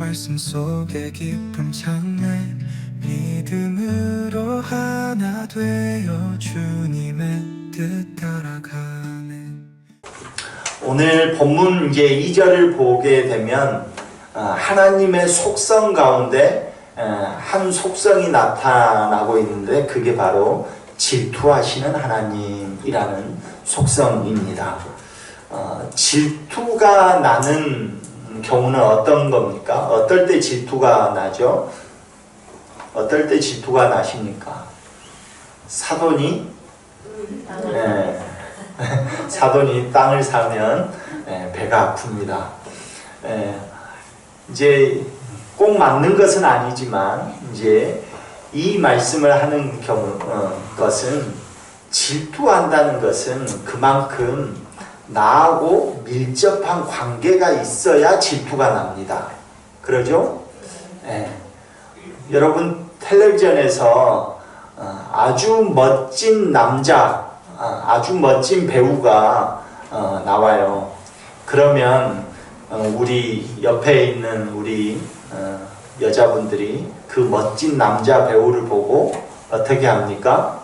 말씀 속에 깊은 장래 믿음으로 하나 되어 주님의 뜻 따라가네 오늘 본문 이제 2절을 보게 되면 어, 하나님의 속성 가운데 어, 한 속성이 나타나고 있는데 그게 바로 질투하시는 하나님이라는 속성입니다. 어, 질투가 나는 경우는 어떤 겁니까? 어떨 때 질투가 나죠? 어떨 때 질투가 나십니까? 사돈이 네. 사돈이 땅을 사면 예, 배가 아픕니다. 예, 이제 꼭 맞는 것은 아니지만 이제 이 말씀을 하는 경우 어, 것은 질투한다는 것은 그만큼 나하고 밀접한 관계가 있어야 질투가 납니다. 그러죠? 예. 여러분 텔레비전에서 어, 아주 멋진 남자 아, 아주 멋진 배우가 어, 나와요. 그러면 어, 우리 옆에 있는 우리 어, 여자분들이 그 멋진 남자 배우를 보고 어떻게 합니까?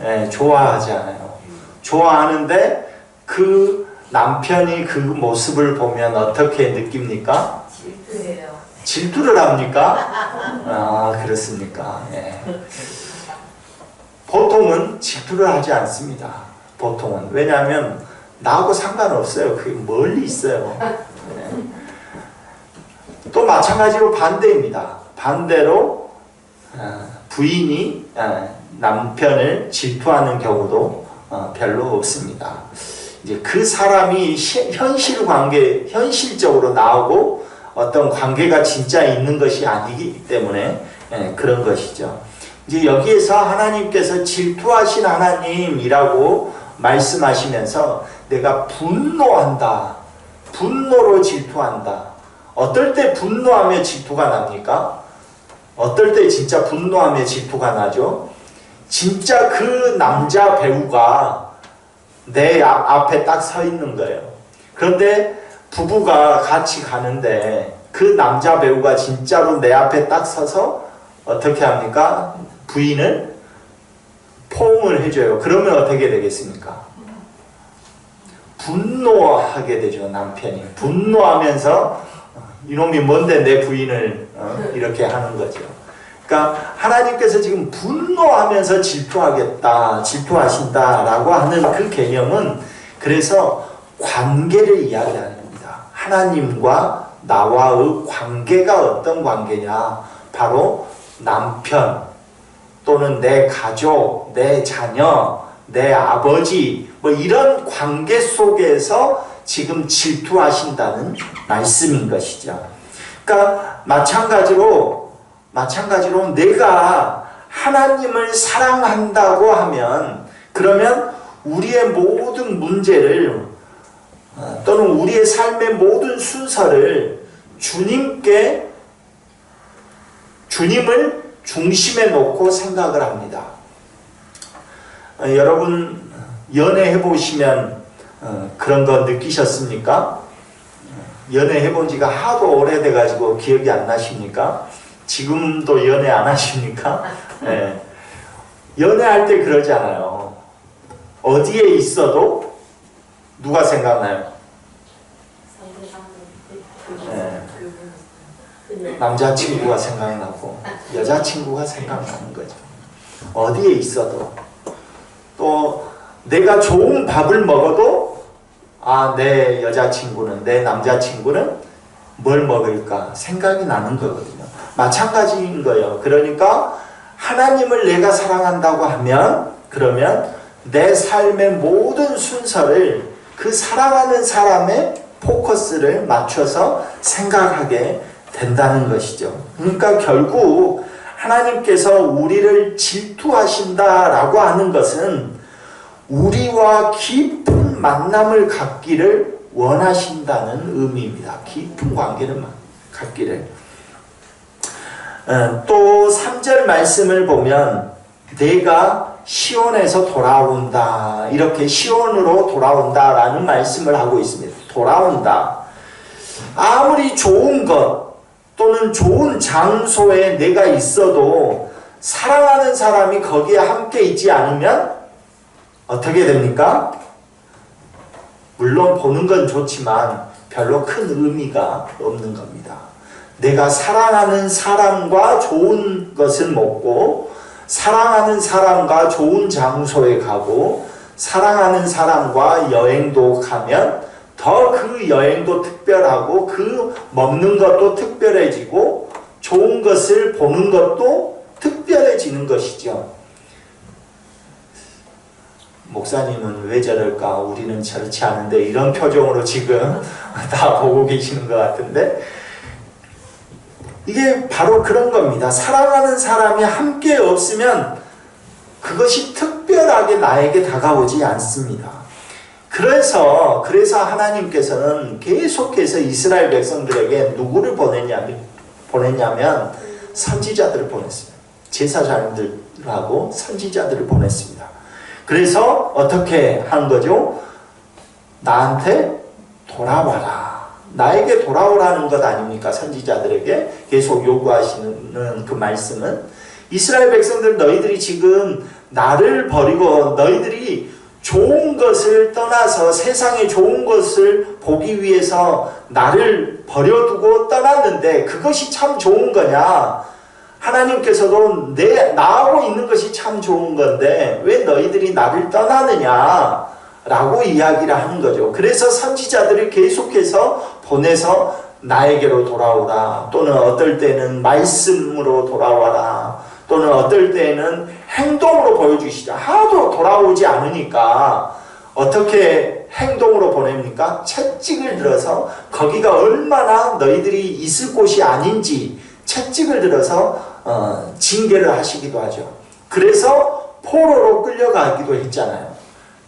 네, 좋아하잖아요. 좋아하는데 그 남편이 그 모습을 보면 어떻게 느낍니까? 질투해요. 질투를 합니까? 아 그렇습니까? 예. 보통은 질투를 하지 않습니다. 보통은 왜냐하면 나하고 상관없어요. 그게 멀리 있어요. 예. 또 마찬가지로 반대입니다. 반대로 어, 부인이 어, 남편을 질투하는 경우도 어, 별로 없습니다. 이제 그 사람이 시- 현실 관계, 현실적으로 나오고 어떤 관계가 진짜 있는 것이 아니기 때문에 예, 그런 것이죠. 이제 여기에서 하나님께서 질투하신 하나님이라고 말씀하시면서 내가 분노한다. 분노로 질투한다. 어떨 때 분노하며 질투가 납니까? 어떨 때 진짜 분노하며 질투가 나죠? 진짜 그 남자 배우가 내 앞- 앞에 딱 서 있는 거예요. 그런데 부부가 같이 가는데 그 남자 배우가 진짜로 내 앞에 딱 서서 어떻게 합니까? 부인을 포옹을 해줘요. 그러면 어떻게 되겠습니까? 분노하게 되죠, 남편이. 분노하면서 이놈이 뭔데 내 부인을 어? 이렇게 하는 거죠. 그러니까 하나님께서 지금 분노하면서 질투하겠다, 질투하신다라고 하는 그 개념은 그래서 관계를 이야기하는 겁니다. 하나님과 나와의 관계가 어떤 관계냐? 바로 남편 또는 내 가족, 내 자녀, 내 아버지 뭐 이런 관계 속에서 지금 질투하신다는 말씀인 것이죠. 그러니까 마찬가지로 마찬가지로 내가 하나님을 사랑한다고 하면 그러면 우리의 모든 문제를 어, 또는 우리의 삶의 모든 순서를 주님께 주님을 중심에 놓고 생각을 합니다. 어, 여러분 연애해 보시면 어, 그런 거 느끼셨습니까? 연애해 본 지가 하도 오래돼 가지고 기억이 안 나십니까? 지금도 연애 안 하십니까? 예. 연애할 때 그러잖아요. 어디에 있어도 누가 생각나요? 예. 남자친구가 생각나고 여자친구가 생각나는 거죠. 어디에 있어도 또 내가 좋은 밥을 먹어도 아, 내 여자친구는 내 남자친구는 뭘 먹을까 생각이 나는 거거든요. 마찬가지인 거예요. 그러니까 하나님을 내가 사랑한다고 하면 그러면 내 삶의 모든 순서를 그 사랑하는 사람의 포커스를 맞춰서 생각하게 된다는 것이죠. 그러니까 결국 하나님께서 우리를 질투하신다라고 하는 것은 우리와 깊은 만남을 갖기를 원하신다는 의미입니다. 깊은 관계를 갖기를. 어, 또 3절 말씀을 보면 내가 시온에서 돌아온다. 이렇게 시온으로 돌아온다라는 말씀을 하고 있습니다. 돌아온다. 아무리 좋은 것 또는 좋은 장소에 내가 있어도 사랑하는 사람이 거기에 함께 있지 않으면 어떻게 됩니까? 물론 보는 건 좋지만 별로 큰 의미가 없는 겁니다. 내가 사랑하는 사람과 좋은 것을 먹고 사랑하는 사람과 좋은 장소에 가고 사랑하는 사람과 여행도 가면 더 그 여행도 특별하고 그 먹는 것도 특별해지고 좋은 것을 보는 것도 특별해지는 것이죠. 목사님은 왜 저럴까? 우리는 저렇지 않은데 이런 표정으로 지금 다 보고 계시는 것 같은데 이게 바로 그런 겁니다. 사랑하는 사람이 함께 없으면 그것이 특별하게 나에게 다가오지 않습니다. 그래서 그래서 하나님께서는 계속해서 이스라엘 백성들에게 누구를 보냈냐면 보냈냐면 선지자들을 보냈습니다. 제사장들하고 선지자들을 보냈습니다. 그래서 어떻게 한 거죠? 나한테 돌아와라. 나에게 돌아오라는 것 아닙니까? 선지자들에게 계속 요구하시는 그 말씀은 이스라엘 백성들 너희들이 지금 나를 버리고 너희들이 좋은 것을 떠나서 세상의 좋은 것을 보기 위해서 나를 버려두고 떠났는데 그것이 참 좋은 거냐? 하나님께서도 내 나하고 있는 것이 참 좋은 건데 왜 너희들이 나를 떠나느냐? 라고 이야기를 하는 거죠. 그래서 선지자들이 계속해서 보내서 나에게로 돌아오라. 또는 어떨 때는 말씀으로 돌아와라. 또는 어떨 때는 행동으로 보여주시자. 하도 돌아오지 않으니까 어떻게 행동으로 보냅니까? 채찍을 들어서 거기가 얼마나 너희들이 있을 곳이 아닌지 채찍을 들어서 어, 징계를 하시기도 하죠. 그래서 포로로 끌려가기도 했잖아요.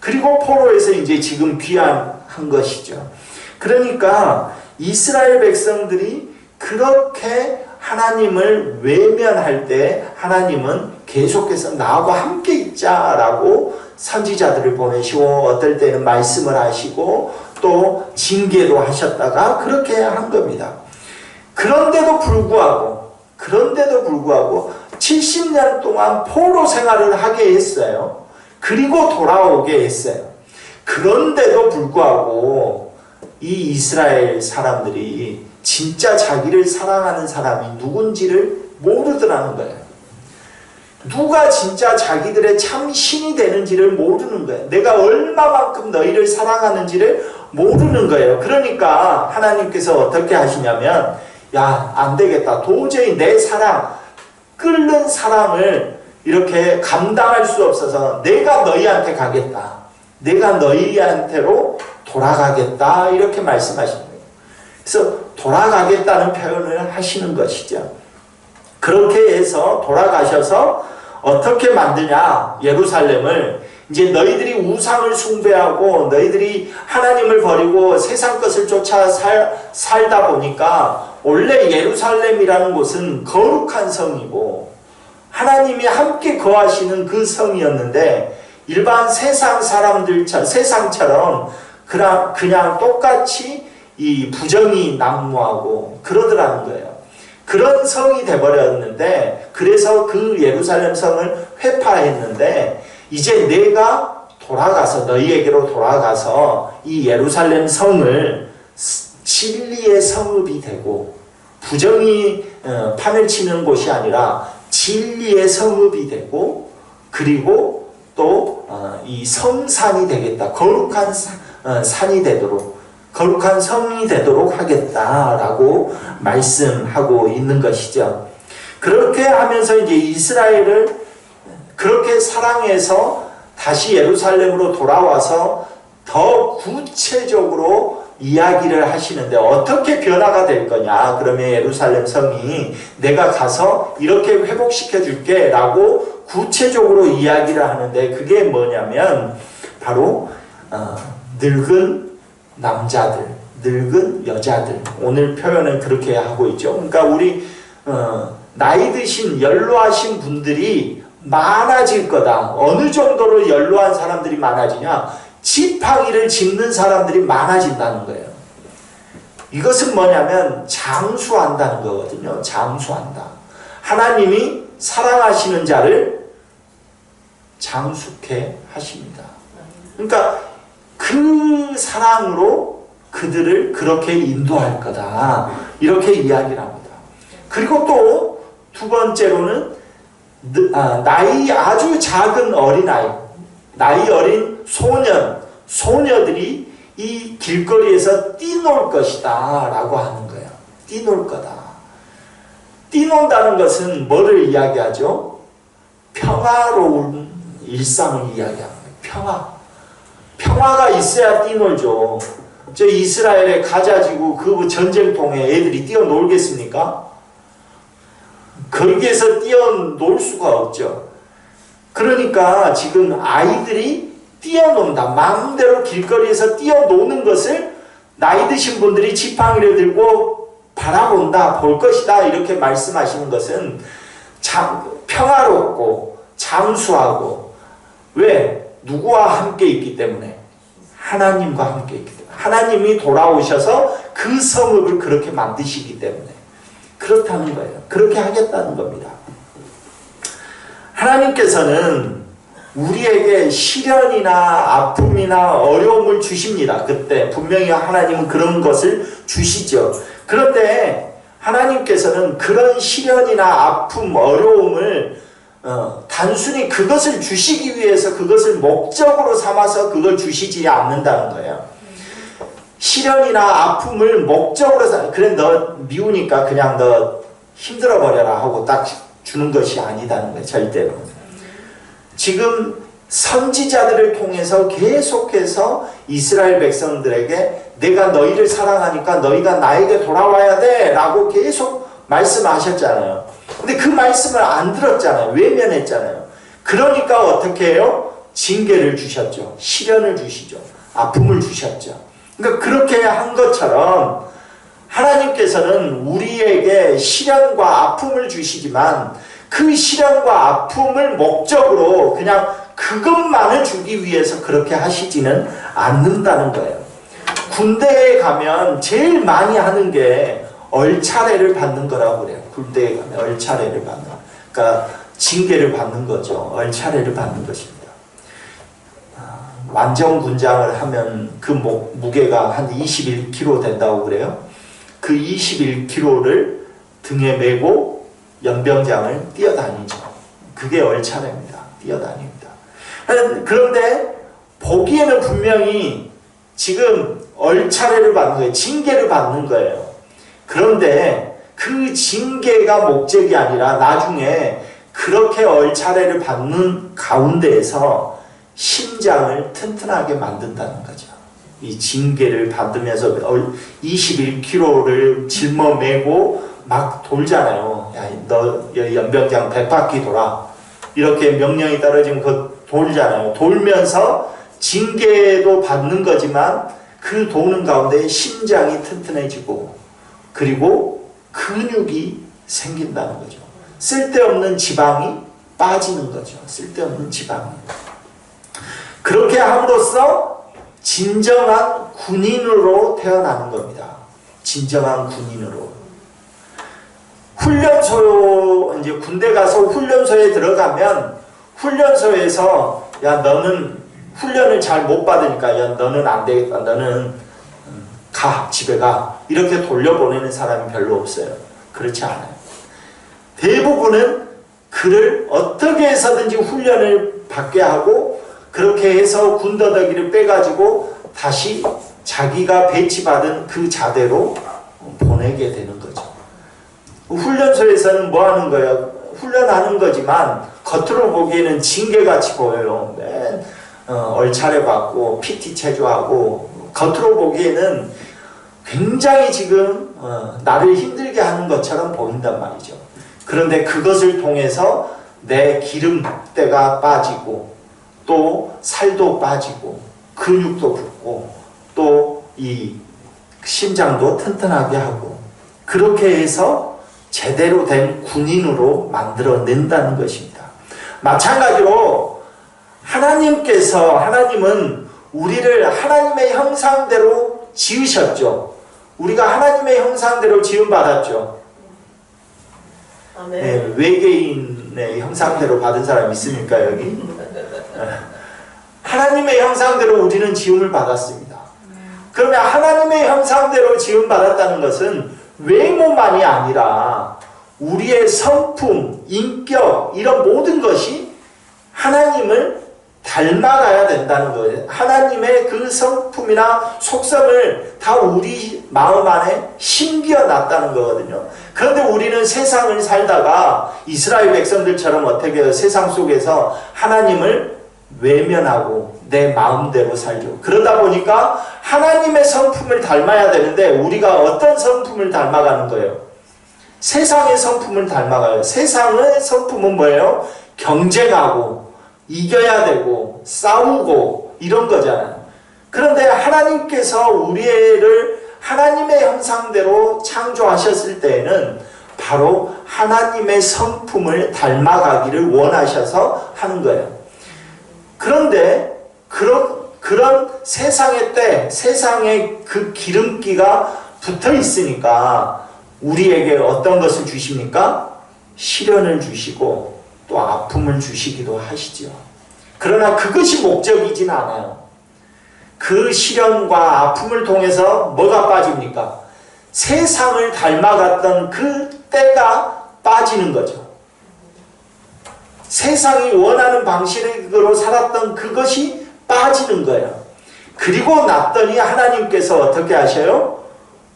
그리고 포로에서 이제 지금 귀환한 것이죠. 그러니까 이스라엘 백성들이 그렇게 하나님을 외면할 때 하나님은 계속해서 나하고 함께 있자라고 선지자들을 보내시고 어떨 때는 말씀을 하시고 또 징계도 하셨다가 그렇게 한 겁니다. 그런데도 불구하고 그런데도 불구하고 70년 동안 포로 생활을 하게 했어요. 그리고 돌아오게 했어요. 그런데도 불구하고 이 이스라엘 사람들이 진짜 자기를 사랑하는 사람이 누군지를 모르더라는 거예요. 누가 진짜 자기들의 참 신이 되는지를 모르는 거예요. 내가 얼마만큼 너희를 사랑하는지를 모르는 거예요. 그러니까 하나님께서 어떻게 하시냐면, 야, 안 되겠다. 도저히 내 사랑, 끓는 사랑을 이렇게 감당할 수 없어서 내가 너희한테 가겠다. 내가 너희한테로 돌아가겠다. 이렇게 말씀하시는 거예요. 그래서 돌아가겠다는 표현을 하시는 것이죠. 그렇게 해서 돌아가셔서 어떻게 만드냐 예루살렘을 이제 너희들이 우상을 숭배하고 너희들이 하나님을 버리고 세상 것을 쫓아 살, 살다 보니까 원래 예루살렘이라는 곳은 거룩한 성이고 하나님이 함께 거하시는 그 성이었는데 일반 세상 사람들처럼 세상처럼 그냥 그냥 똑같이 이 부정이 난무하고 그러더라는 거예요. 그런 성이 돼버렸는데 그래서 그 예루살렘 성을 회파했는데 이제 내가 돌아가서 너희에게로 돌아가서 이 예루살렘 성을 진리의 성읍이 되고 부정이 어, 판을 치는 곳이 아니라 진리의 성읍이 되고 그리고 또 이 성산이 되겠다 거룩한 어, 산이 되도록 거룩한 성이 되도록 하겠다라고 말씀하고 있는 것이죠. 그렇게 하면서 이제 이스라엘을 그렇게 사랑해서 다시 예루살렘으로 돌아와서 더 구체적으로 이야기를 하시는데 어떻게 변화가 될 거냐? 그러면 예루살렘 성이 내가 가서 이렇게 회복시켜 줄게 라고 구체적으로 이야기를 하는데 그게 뭐냐면 바로 어, 늙은 남자들, 늙은 여자들. 오늘 표현은 그렇게 하고 있죠. 그러니까 우리 어, 나이 드신 연로하신 분들이 많아질 거다. 어느 정도로 연로한 사람들이 많아지냐? 지팡이를 짚는 사람들이 많아진다는 거예요. 이것은 뭐냐면 장수한다는 거거든요. 장수한다. 하나님이 사랑하시는 자를 장수케 하십니다. 그러니까 그 사랑으로 그들을 그렇게 인도할 거다. 이렇게 이야기를 합니다. 그리고 또 두 번째로는 느- 아, 나이 아주 작은 어린아이, 나이 어린 소년, 소녀들이 이 길거리에서 뛰놀 것이다 라고 하는 거예요. 뛰놀 거다. 뛰논다는 것은 뭐를 이야기하죠? 평화로운 일상을 거예요. 평화. 평화가 있어야 뛰놀죠. 저 이스라엘의 가자지구 그 전쟁통에 애들이 뛰어놀겠습니까? 거기에서 뛰어놀 수가 없죠. 그러니까 지금 아이들이 뛰어논다. 마음대로 길거리에서 뛰어노는 것을 나이 드신 분들이 지팡이를 들고 바라본다, 볼 것이다. 이렇게 말씀하시는 것은 장, 평화롭고 장수하고 왜? 누구와 함께 있기 때문에 하나님과 함께 있기 때문에 하나님이 돌아오셔서 그 성읍을 그렇게 만드시기 때문에 그렇다는 거예요. 그렇게 하겠다는 겁니다. 하나님께서는 우리에게 시련이나 아픔이나 어려움을 주십니다. 그때 분명히 하나님은 그런 것을 주시죠. 그런데 하나님께서는 그런 시련이나 아픔, 어려움을 어, 단순히 그것을 주시기 위해서 그것을 목적으로 삼아서 그걸 주시지 않는다는 거예요. 시련이나 아픔을 목적으로 삼, 그래 너 미우니까 그냥 너 힘들어 버려라 하고 딱 주는 것이 아니다는 거예요. 절대로. 지금 선지자들을 통해서 계속해서 이스라엘 백성들에게 내가 너희를 사랑하니까 너희가 나에게 돌아와야 돼 라고 계속 말씀하셨잖아요. 근데 그 말씀을 안 들었잖아요. 외면했잖아요. 그러니까 어떻게 해요? 징계를 주셨죠. 시련을 주시죠. 아픔을 주셨죠. 그러니까 그렇게 한 것처럼 하나님께서는 우리에게 시련과 아픔을 주시지만 그 시련과 아픔을 목적으로 그냥 그것만을 주기 위해서 그렇게 하시지는 않는다는 거예요. 군대에 가면 제일 많이 하는 게 얼차례를 받는 거라고 그래요. 군대에 가면 얼차례를 받는. 그러니까 징계를 받는 거죠. 얼차례를 받는 것입니다. 아, 완전 군장을 하면 그 목, 무게가 한 21kg 된다고 그래요. 그 21kg를 등에 메고 연병장을 뛰어다니죠. 그게 얼차례입니다. 뛰어다닙니다. 그런데 보기에는 분명히 지금 얼차례를 받는 거예요. 징계를 받는 거예요. 그런데 그 징계가 목적이 아니라 나중에 그렇게 얼차례를 받는 가운데에서 심장을 튼튼하게 만든다는 거죠. 이 징계를 받으면서 21kg를 짊어매고 막 돌잖아요. 야, 너 연병장 100바퀴 돌아. 이렇게 명령이 떨어지면 그 돌잖아요. 돌면서 징계도 받는 거지만 그 도는 가운데 심장이 튼튼해지고 그리고 근육이 생긴다는 거죠. 쓸데없는 지방이 빠지는 거죠. 쓸데없는 지방이. 그렇게 함으로써 진정한 군인으로 태어나는 겁니다. 진정한 군인으로. 훈련소, 이제 군대 가서 훈련소에 들어가면 훈련소에서 야, 너는 훈련을 잘 못 받으니까 야, 너는 안 되겠다. 너는 가, 집에 가. 이렇게 돌려보내는 사람이 별로 없어요. 그렇지 않아요. 대부분은 그를 어떻게 해서든지 훈련을 받게 하고 그렇게 해서 군더더기를 빼가지고 다시 자기가 배치받은 그 자대로 보내게 되는 거죠. 훈련소에서는 뭐 하는 거예요? 훈련하는 거지만 겉으로 보기에는 징계같이 보여요. 맨 어, 얼차례 받고 PT 체조하고 겉으로 보기에는 굉장히 지금 어, 나를 힘들게 하는 것처럼 보인단 말이죠. 그런데 그것을 통해서 내 기름때가 빠지고 또 살도 빠지고 근육도 붙고 또 이 심장도 튼튼하게 하고 그렇게 해서 제대로 된 군인으로 만들어낸다는 것입니다. 마찬가지로 하나님께서 하나님은 우리를 하나님의 형상대로 지으셨죠. 우리가 하나님의 형상대로 지음받았죠. 네, 외계인의 형상대로 받은 사람 있습니까 여기? 하나님의 형상대로 우리는 지음을 받았습니다. 그러면 하나님의 형상대로 지음받았다는 것은 외모만이 아니라 우리의 성품, 인격 이런 모든 것이 하나님을 닮아가야 된다는 거예요. 하나님의 그 성품이나 속성을 다 우리 마음 안에 심겨 놨다는 거거든요. 그런데 우리는 세상을 살다가 이스라엘 백성들처럼 어떻게? 세상 속에서 하나님을 외면하고 내 마음대로 살죠. 그러다 보니까 하나님의 성품을 닮아야 되는데 우리가 어떤 성품을 닮아가는 거예요? 세상의 성품을 닮아가요. 세상의 성품은 뭐예요? 경쟁하고 이겨야 되고 싸우고 이런 거잖아요. 그런데 하나님께서 우리를 하나님의 형상대로 창조하셨을 때에는 바로 하나님의 성품을 닮아가기를 원하셔서 하는 거예요. 그런데 그런 그런 세상의 때, 세상의 그 기름기가 붙어 있으니까 우리에게 어떤 것을 주십니까? 시련을 주시고 또 아픔을 주시기도 하시죠. 그러나 그것이 목적이진 않아요. 그 시련과 아픔을 통해서 뭐가 빠집니까? 세상을 닮아갔던 그 때가 빠지는 거죠. 세상이 원하는 방식으로 살았던 그것이 빠지는 거예요. 그리고 났더니 하나님께서 어떻게 하셔요?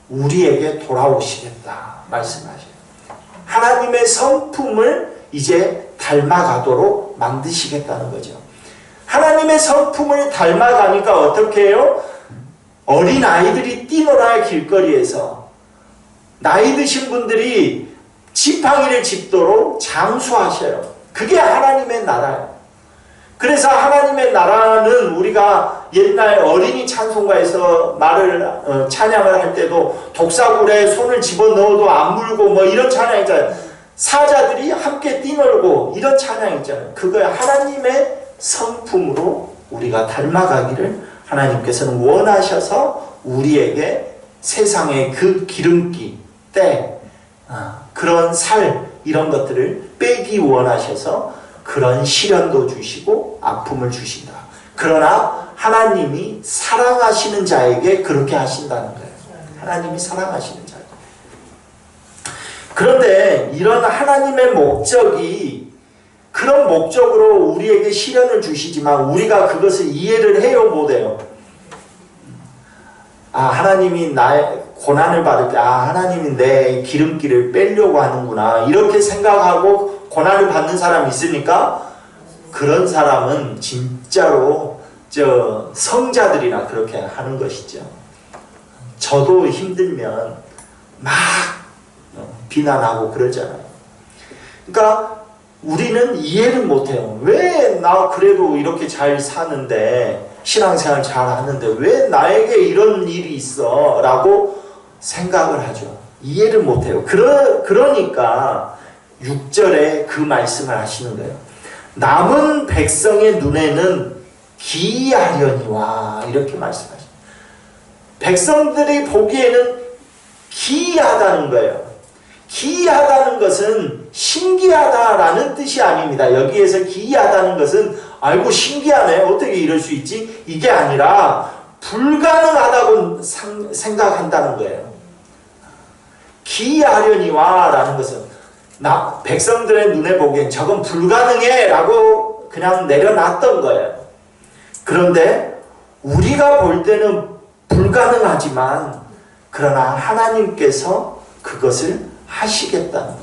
우리에게 돌아오시겠다 말씀하셔요. 하나님의 성품을 이제 닮아가도록 만드시겠다는 거죠. 하나님의 성품을 닮아가니까 어떻게 해요? 어린 아이들이 뛰놀아야 길거리에서 나이 드신 분들이 지팡이를 짚도록 장수하셔요. 그게 하나님의 나라예요. 그래서 하나님의 나라는 우리가 옛날 어린이 찬송가에서 말을 어, 찬양을 할 때도 독사굴에 손을 집어넣어도 안 물고 뭐 이런 찬양 있잖아요. 사자들이 함께 뛰놀고 이런 찬양 있잖아요. 그거 하나님의 성품으로 우리가 닮아가기를 하나님께서는 원하셔서 우리에게 세상의 그 기름기, 때, 아, 그런 살 이런 것들을 빼기 원하셔서 그런 시련도 주시고 아픔을 주신다. 그러나 하나님이 사랑하시는 자에게 그렇게 하신다는 거예요. 하나님이 사랑하시는 자. 그런데 이런 하나님의 목적이 그런 목적으로 우리에게 시련을 주시지만 우리가 그것을 이해를 해요 못해요. 아 하나님이 나의 고난을 받을 때 아 하나님이 내 기름기를 빼려고 하는구나 이렇게 생각하고 고난을 받는 사람이 있습니까? 그런 사람은 진짜로 저 성자들이나 그렇게 하는 것이죠. 저도 힘들면 막 비난하고 그러잖아요. 그러니까 우리는 이해를 못해요. 왜 나 그래도 이렇게 잘 사는데 신앙생활 잘 하는데 왜 나에게 이런 일이 있어? 라고 생각을 하죠. 이해를 못해요. 그러, 그러니까 6절에 그 말씀을 하시는 거예요. 남은 백성의 눈에는 기이하려니와 이렇게 말씀하십니다. 백성들이 보기에는 기이하다는 거예요. 기이하다는 것은 신기하다라는 뜻이 아닙니다. 여기에서 기이하다는 것은 아이고 신기하네 어떻게 이럴 수 있지? 이게 아니라 불가능하다고 상, 생각한다는 거예요. 기이하려니와 라는 것은 나 백성들의 눈에 보기엔 저건 불가능해 라고 그냥 내려놨던 거예요. 그런데 우리가 볼 때는 불가능하지만 그러나 하나님께서 그것을 하시겠다는 거예요.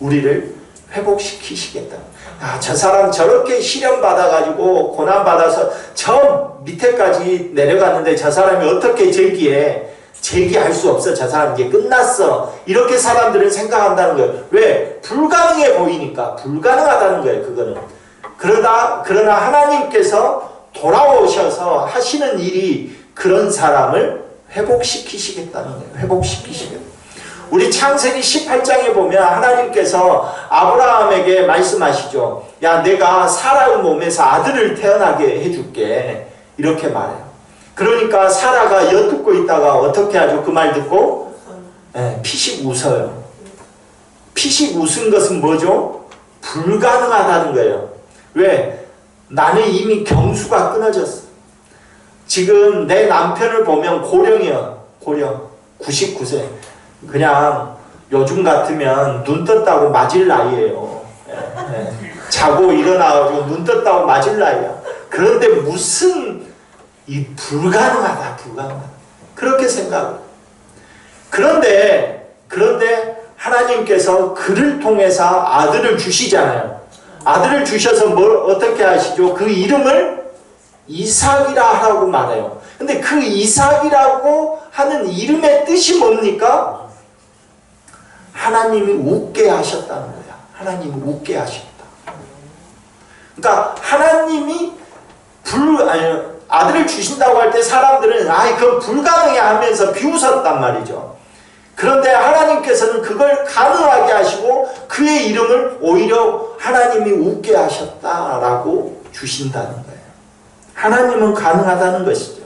우리를 회복시키시겠다. 아, 저 사람 저렇게 시련 받아가지고 고난 받아서 저 밑에까지 내려갔는데 저 사람이 어떻게 제기해? 제기할 수 없어. 저 사람 이제 끝났어. 이렇게 사람들은 생각한다는 거예요. 왜? 불가능해 보이니까. 불가능하다는 거예요. 그거는. 그러다, 그러나 하나님께서 돌아오셔서 하시는 일이 그런 사람을 회복시키시겠다는 거예요. 회복시키시겠다. 우리 창세기 18장에 보면 하나님께서 아브라함에게 말씀하시죠. 야, 내가 사라의 몸에서 아들을 태어나게 해줄게. 이렇게 말해요. 그러니까 사라가 엿듣고 있다가 어떻게 하죠? 그 말 듣고 예, 피식 웃어요. 피식 웃은 것은 뭐죠? 불가능하다는 거예요. 왜? 나는 이미 경수가 끊어졌어. 지금 내 남편을 보면 고령이야. 고령. 99세. 그냥 요즘 같으면 눈 떴다고 맞을 나이에요. 예, 예. 자고 일어나가지고 눈 떴다고 맞을 나이야. 그런데 무슨 이 불가능하다, 불가능하다. 그렇게 생각을. 그런데, 그런데 하나님께서 그를 통해서 아들을 주시잖아요. 아들을 주셔서 뭘 어떻게 하시죠? 그 이름을 이삭이라 하라고 말해요. 근데 그 이삭이라고 하는 이름의 뜻이 뭡니까? 하나님이 웃게 하셨다는 거야. 하나님이 웃게 하셨다. 그러니까 하나님이 불 아니, 아들을 주신다고 할 때 사람들은 아이 그 불가능해 하면서 비웃었단 말이죠. 그런데 하나님께서는 그걸 가능하게 하시고 그의 이름을 오히려 하나님이 웃게 하셨다라고 주신다는 거예요. 하나님은 가능하다는 것이죠.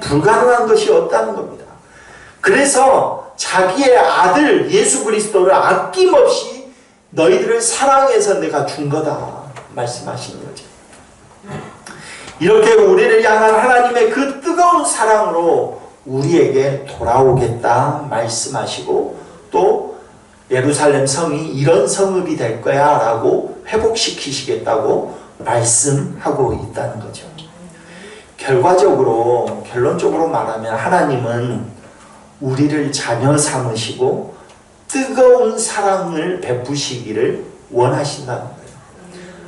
불가능한 것이 없다는 겁니다. 그래서 자기의 아들 예수 그리스도를 아낌없이 너희들을 사랑해서 내가 준 거다 말씀하시는 거죠. 이렇게 우리를 향한 하나님의 그 뜨거운 사랑으로 우리에게 돌아오겠다 말씀하시고 또 예루살렘 성이 이런 성읍이 될 거야 라고 회복시키시겠다고 말씀하고 있다는 거죠. 결과적으로 결론적으로 말하면 하나님은 우리를 자녀 삼으시고 뜨거운 사랑을 베푸시기를 원하신다는 거예요.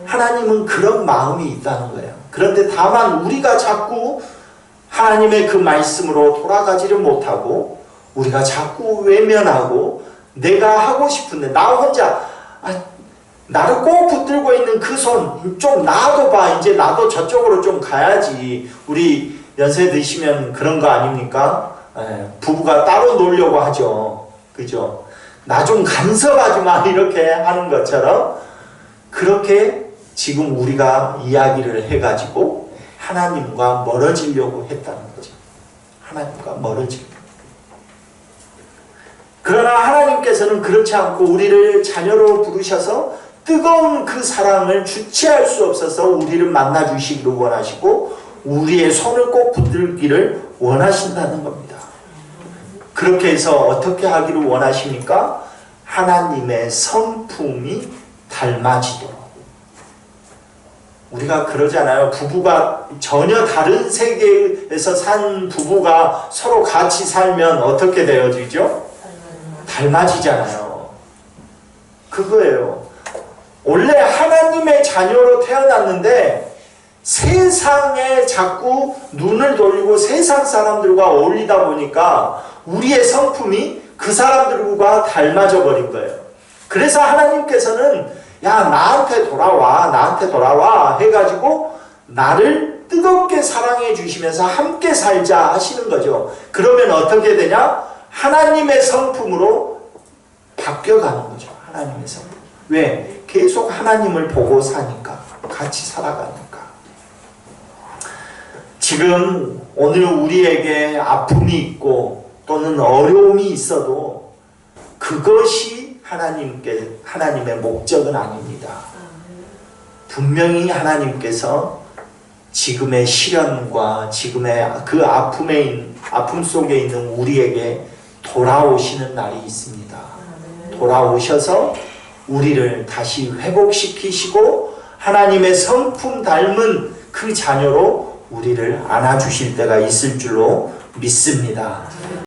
하나님은 그런 마음이 있다는 거예요. 그런데 다만 우리가 자꾸 하나님의 그 말씀으로 돌아가지를 못하고 우리가 자꾸 외면하고 내가 하고 싶은데 나 혼자 아, 나를 꼭 붙들고 있는 그 손 좀 놔둬봐 이제 나도 저쪽으로 좀 가야지 우리 연세 드시면 그런 거 아닙니까? 예, 부부가 따로 놀려고 하죠 그죠? 나 좀 간섭하지 마 이렇게 하는 것처럼 그렇게 지금 우리가 이야기를 해가지고 하나님과 멀어지려고 했다는 거죠. 하나님과 멀어지려. 그러나 하나님께서는 그렇지 않고 우리를 자녀로 부르셔서 뜨거운 그 사랑을 주체할 수 없어서 우리를 만나 주시기를 원하시고 우리의 손을 꼭 붙들기를 원하신다는 겁니다. 그렇게 해서 어떻게 하기를 원하십니까? 하나님의 성품이 닮아지도록. 우리가 그러잖아요. 부부가 전혀 다른 세계에서 산 부부가 서로 같이 살면 어떻게 되어지죠? 닮아지잖아요. 그거예요. 원래 하나님의 자녀로 태어났는데 세상에 자꾸 눈을 돌리고 세상 사람들과 어울리다 보니까 우리의 성품이 그 사람들과 닮아져 버린 거예요. 그래서 하나님께서는 야 나한테 돌아와 나한테 돌아와 해가지고 나를 뜨겁게 사랑해 주시면서 함께 살자 하시는 거죠. 그러면 어떻게 되냐? 하나님의 성품으로 바뀌어가는 거죠. 하나님의 성품. 왜? 계속 하나님을 보고 사니까 같이 살아가니까. 지금 오늘 우리에게 아픔이 있고 또는 어려움이 있어도 그것이 하나님께 하나님의 목적은 아닙니다. 분명히 하나님께서 지금의 시련과 지금의 그 아픔에 있- 아픔 속에 있는 우리에게 돌아오시는 날이 있습니다. 돌아오셔서 우리를 다시 회복시키시고 하나님의 성품 닮은 그 자녀로 우리를 안아주실 때가 있을 줄로 믿습니다.